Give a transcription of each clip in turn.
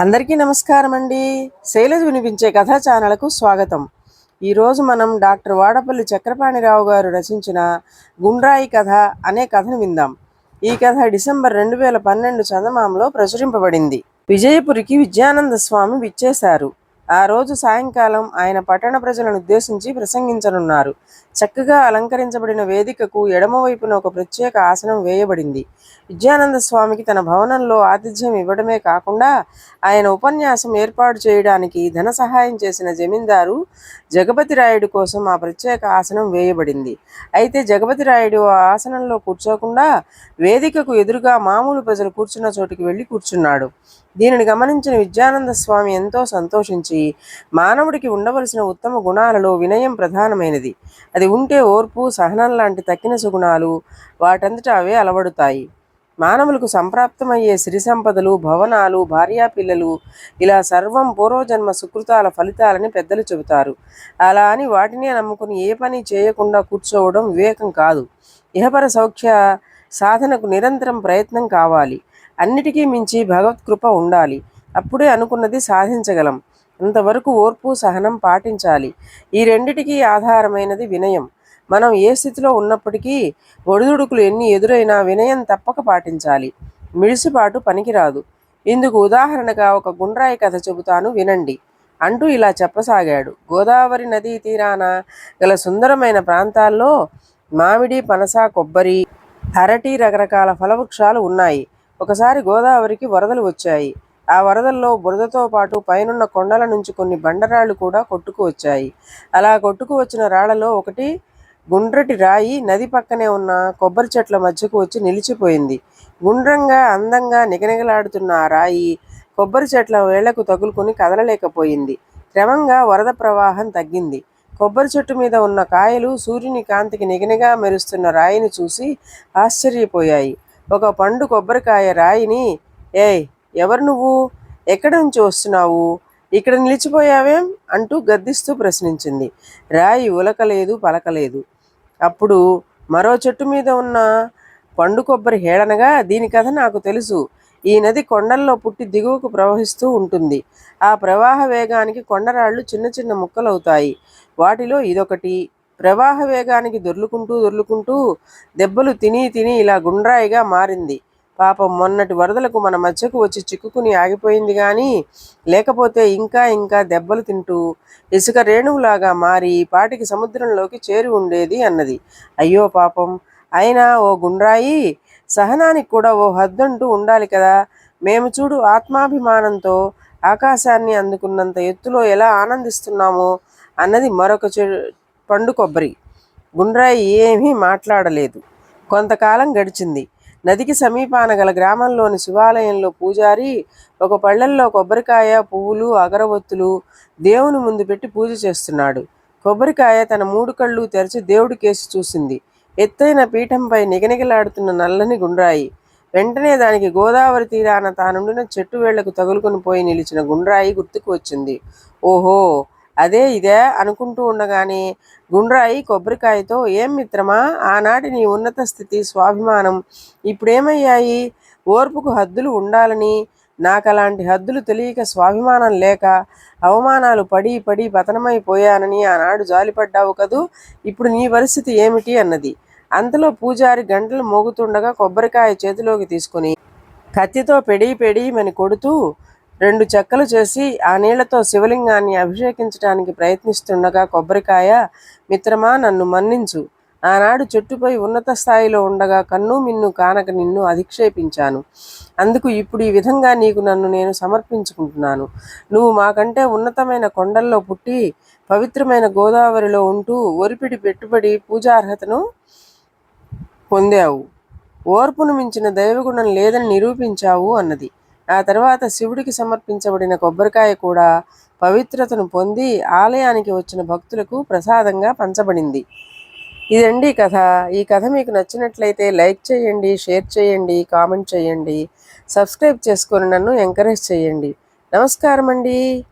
అందరికీ నమస్కారం అండి. శైలజ వినిపించే కథా ఛానల్కు స్వాగతం. ఈరోజు మనం డాక్టర్ వాడపల్లి చక్రపాణిరావు గారు రచించిన గుండ్రాయి కథ అనే కథను విందాం. ఈ కథ డిసెంబర్ రెండు వేల పన్నెండు చందమామలో ప్రచురింపబడింది. విజయపురికి విద్యానంద స్వామి విచ్చేశారు. ఆ రోజు సాయంకాలం ఆయన పట్టణ ప్రజలను ఉద్దేశించి ప్రసంగించనున్నారు. చక్కగా అలంకరించబడిన వేదికకు ఎడమవైపున ఒక ప్రత్యేక ఆసనం వేయబడింది. విద్యానంద స్వామికి తన భవనంలో ఆతిథ్యం ఇవ్వడమే కాకుండా ఆయన ఉపన్యాసం ఏర్పాటు చేయడానికి ధన సహాయం చేసిన జమీందారు జగపతి రాయుడు కోసం ఆ ప్రత్యేక ఆసనం వేయబడింది. అయితే జగపతి రాయుడు ఆ ఆసనంలో కూర్చోకుండా వేదికకు ఎదురుగా మామూలు ప్రజలు కూర్చున్న చోటికి వెళ్ళి కూర్చున్నాడు. దీనిని గమనించిన విద్యానంద స్వామి ఎంతో సంతోషించి మానవుడికి ఉండవలసిన ఉత్తమ గుణాలలో వినయం ప్రధానమైనది. అది ఉంటే ఓర్పు సహనం లాంటి తక్కిన సుగుణాలు వాటంతటా అవే అలవడుతాయి. మానవులకు సంప్రాప్తమయ్యే సిరి సంపదలు భవనాలు భార్యాపిల్లలు ఇలా సర్వం పూర్వజన్మ సుకృతాల ఫలితాలని పెద్దలు చెబుతారు. అలా అని వాటినే నమ్ముకుని ఏ పని చేయకుండా కూర్చోవడం వివేకం కాదు. ఇహపర సౌఖ్య సాధనకు నిరంతరం ప్రయత్నం కావాలి. అన్నిటికీ మించి భగవత్కృప ఉండాలి. అప్పుడే అనుకున్నది సాధించగలం. అంతవరకు ఓర్పు సహనం పాటించాలి. ఈ రెండిటికీ ఆధారమైనది వినయం. మనం ఏ స్థితిలో ఉన్నప్పటికీ ఒడిదుడుకులు ఎన్ని ఎదురైనా వినయం తప్పక పాటించాలి. మిడిసిపాటు పనికిరాదు. ఇందుకు ఉదాహరణగా ఒక గుండ్రాయి కథ చెబుతాను వినండి. అంటూ ఇలా చెప్పసాగాడు. గోదావరి నదీ తీరాన గల సుందరమైన ప్రాంతాల్లో మామిడి పనస కొబ్బరి అరటి రకరకాల ఫలవృక్షాలు ఉన్నాయి. ఒకసారి గోదావరికి వరదలు వచ్చాయి. ఆ వరదల్లో బురదతో పాటు పైనున్న కొండల నుంచి కొన్ని బండరాళ్ళు కూడా కొట్టుకు వచ్చాయి. అలా కొట్టుకు వచ్చిన రాళ్ళలో ఒకటి గుండ్రటి రాయి నది పక్కనే ఉన్న కొబ్బరి చెట్ల మధ్యకు వచ్చి నిలిచిపోయింది. గుండ్రంగా అందంగా నిగనిగలాడుతున్న ఆ రాయి కొబ్బరి చెట్ల వేళ్ళకు తగులుకుని కదలలేకపోయింది. క్రమంగా వరద ప్రవాహం తగ్గింది. కొబ్బరి చెట్టు మీద ఉన్న కాయలు సూర్యుని కాంతికి నిగనిగా మెరుస్తున్న రాయిని చూసి ఆశ్చర్యపోయాయి. ఒక పండు కొబ్బరికాయ రాయిని ఏయ్ ఎవరు నువ్వు? ఎక్కడి నుంచి వస్తున్నావు? ఇక్కడ నిలిచిపోయావేం? అంటూ గద్దిస్తూ ప్రశ్నించింది. రాయి ఉలకలేదు పలకలేదు. అప్పుడు మరో చెట్టు మీద ఉన్న పండు కొబ్బరి హేళనగా దీని కథ నాకు తెలుసు. ఈ నది కొండల్లో పుట్టి దిగువకు ప్రవహిస్తూ ఉంటుంది. ఆ ప్రవాహ వేగానికి కొండరాళ్ళు చిన్న చిన్న ముక్కలవుతాయి. వాటిలో ఇదొకటి. ప్రవాహ వేగానికి దొర్లుకుంటూ దొర్లుకుంటూ దెబ్బలు తిని తిని ఇలా గుండ్రాయిగా మారింది. పాపం మొన్నటి వరదలకు మన మధ్యకు వచ్చి చిక్కుకుని ఆగిపోయింది కానీ లేకపోతే ఇంకా ఇంకా దెబ్బలు తింటూ ఇసుక రేణువులాగా మారి పాటికి సముద్రంలోకి చేరి ఉండేది అన్నది. అయ్యో పాపం! అయినా ఓ గుండ్రాయి సహనానికి కూడా ఓ హద్దంటూ ఉండాలి కదా! మేము చూడు ఆత్మాభిమానంతో ఆకాశాన్ని అందుకున్నంత ఎత్తులో ఎలా ఆనందిస్తున్నామో అన్నది మరొక చె పండు కొబ్బరి. గుండ్రాయి ఏమీ మాట్లాడలేదు. కొంతకాలం గడిచింది. నదికి సమీపాన గల గ్రామంలోని శివాలయంలో పూజారి ఒక పళ్ళల్లో కొబ్బరికాయ పువ్వులు అగరవత్తులు దేవుని ముందు పెట్టి పూజ చేస్తున్నాడు. కొబ్బరికాయ తన మూడు కళ్ళు తెరిచి దేవుడి కేసి చూసింది. ఎత్తైన పీఠంపై నిగనిగలాడుతున్న నల్లని గుండ్రాయి. వెంటనే దానికి గోదావరి తీరాన తానుండిన చెట్టు వేళ్ళకు తగులుకొని పోయి నిలిచిన గుండ్రాయి గుర్తుకు వచ్చింది. ఓహో! అదే ఇదే అనుకుంటూ ఉండగానే గుండ్రాయి కొబ్బరికాయతో ఏం మిత్రమా ఆనాటి నీ ఉన్నత స్థితి స్వాభిమానం. ఇప్పుడేమయ్యాయి? ఓర్పుకు హద్దులు ఉండాలని. నాకు అలాంటి హద్దులు తెలియక స్వాభిమానం లేక అవమానాలు పడి పడి పతనమైపోయానని ఆనాడు జాలిపడ్డావు కదూ? ఇప్పుడు నీ పరిస్థితి ఏమిటి? అన్నది. అంతలో పూజారి గంటలు మోగుతుండగా కొబ్బరికాయ చేతిలోకి తీసుకుని కత్తితో పెడి పెడిమని కొడుతూ రెండు చెక్కలు చేసి ఆ నీళ్ళతో శివలింగాన్ని అభిషేకించడానికి ప్రయత్నిస్తుండగా కొబ్బరికాయ మిత్రమా నన్ను మన్నించు. ఆనాడు చెట్టుపై ఉన్నత స్థాయిలో ఉండగా కన్ను మిన్ను కానక నిన్ను అధిక్షేపించాను. అందుకు ఇప్పుడు ఈ విధంగా నీకు నన్ను నేను సమర్పించుకుంటున్నాను. నువ్వు మాకంటే ఉన్నతమైన కొండల్లో పుట్టి పవిత్రమైన గోదావరిలో ఉంటూ ఒరిపిడి పెట్టుబడి పూజార్హతను పొందావు. ఓర్పును మించిన దైవగుణం లేదని నిరూపించావు అన్నది. ఆ తర్వాత శివుడికి సమర్పించబడిన కొబ్బరికాయ కూడా పవిత్రతను పొంది ఆలయానికి వచ్చిన భక్తులకు ప్రసాదంగా పంచబడింది. ఇదండి కథ. ఈ కథ మీకు నచ్చినట్లయితే లైక్ చేయండి షేర్ చేయండి కామెంట్ చేయండి. సబ్స్క్రైబ్ చేసుకొని నన్ను ఎంకరేజ్ చేయండి. నమస్కారం అండి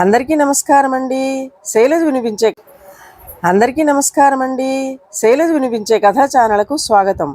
అందరికీ నమస్కారం అండి. శైలజ వినిపించే అందరికీ నమస్కారం అండి. శైలజ వినిపించే కథా ఛానల్కు స్వాగతం.